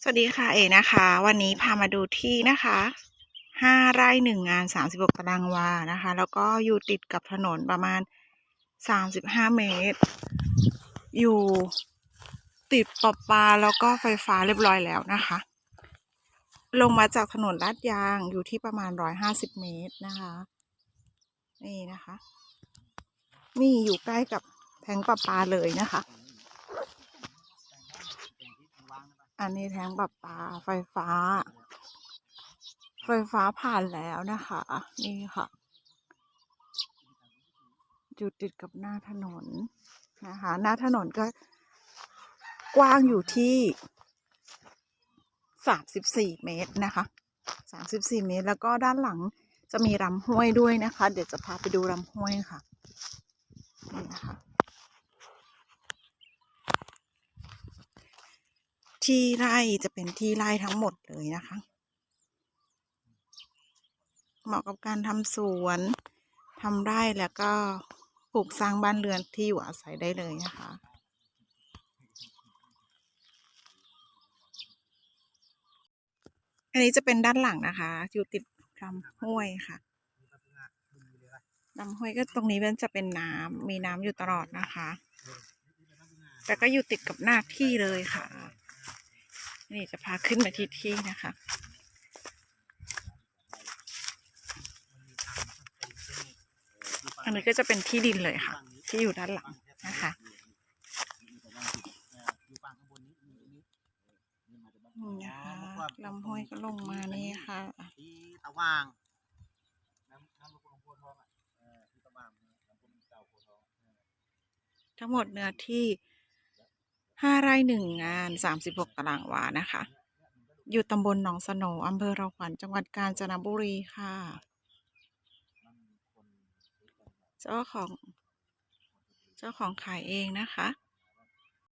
สวัสดีค่ะเอนะคะ วันนี้พามาดูที่นะคะห้าไร่หนึ่งงานสามสิบหกตารางวานะคะ แล้วก็อยู่ติดกับถนนประมาณสามสิบห้าเมตร อยู่ติดปลาปาแล้วก็ไฟฟ้าเรียบร้อยแล้วนะคะ ลงมาจากถนนลาดยางอยู่ที่ประมาณร้อยห้าสิบเมตรนะคะ นี่นะคะ นี่อยู่ใกล้กับแทงประปาเลยนะคะ อันนี้แทงประปาไฟฟ้า ไฟฟ้าผ่านแล้วนะคะ นี่ค่ะอยู่ติดกับหน้าถนนนะคะ หน้าถนนก็กว้างอยู่ที่สามสิบสี่เมตรนะคะสามสิบสี่เมตร แล้วก็ด้านหลังจะมีลำห้วยด้วยนะคะ เดี๋ยวจะพาไปดูลำห้วยค่ะนี่นะคะ ที่ไร่จะเป็นที่ไร่ทั้งหมดเลยนะคะ เหมาะกับการทำสวนทำไร่แล้วก็ปลูกสร้างบ้านเรือนที่อยู่อาศัยได้เลยนะคะอันนี้จะเป็นด้านหลังนะคะ อยู่ติดลำห้วยค่ะลำห้วยก็ตรงนี้มันจะเป็นน้ำมีน้ำอยู่ตลอดนะคะ แต่ก็อยู่ติดกับหน้าที่เลยค่ะ นี่จะพาขึ้นมาที่ที่นะคะอันนี้ก็จะเป็นที่ดินเลยค่ะ ที่อยู่ด้านหลังนะคะนี่นะคะลำห้วยก็ลงมานี่ค่ะที่ตะว่างน้ำน้ำลูกลงโพธิ์ทองอะเออที่ตะว่างน้ำพุเก่าโพธิ์ทองเออทั้งหมดเนื้อที่ ห้าไร่หนึ่งงานสามสิบหกตารางวานะคะ อยู่ตำบลหนองสโหนอำเภอเราขวัญจังหวัดกาญจนบุรีค่ะ เจ้าของ เจ้าของขายเองนะคะ